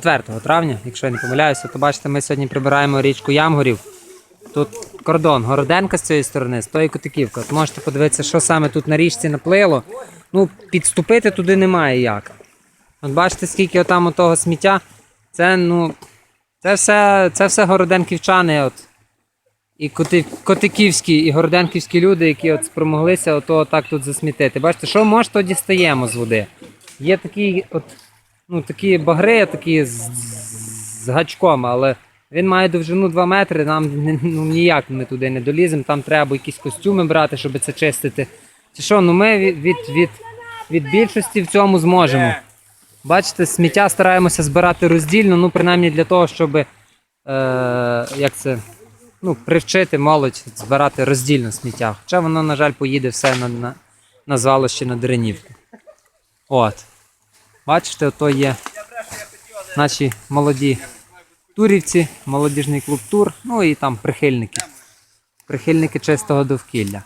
4 травня, якщо я не помиляюся, то бачите, ми сьогодні прибираємо річку Ямгорів. Тут кордон, Городенка з цієї сторони, з тої Котиківка. От можете подивитися, що саме тут на річці наплило. Ну, підступити туди немає як. От бачите, скільки отам того сміття. Це, ну, це все, це все городенківчани. От. І коти, котиківські, і городенківські люди, які от спромоглися ото так тут засмітити. Бачите, що може, то дістаємо з води. Є такі, от, ну, такі багри, такі з, з гачком, але він має довжину 2 метри, нам ну, ніяк ми туди не доліземо, там треба якісь костюми брати, щоб це чистити. Чи що, ну ми від, від, від, від більшості в цьому зможемо. Бачите, сміття стараємося збирати роздільно, ну принаймні для того, щоб е, як це, ну, привчити молодь збирати роздільно сміття. Хоча воно, на жаль, поїде все на, на, на звалище на Деренівку. От. Бачите, ото є наші молоді турівці, молодіжний клуб тур, ну і там прихильники. Прихильники чистого довкілля.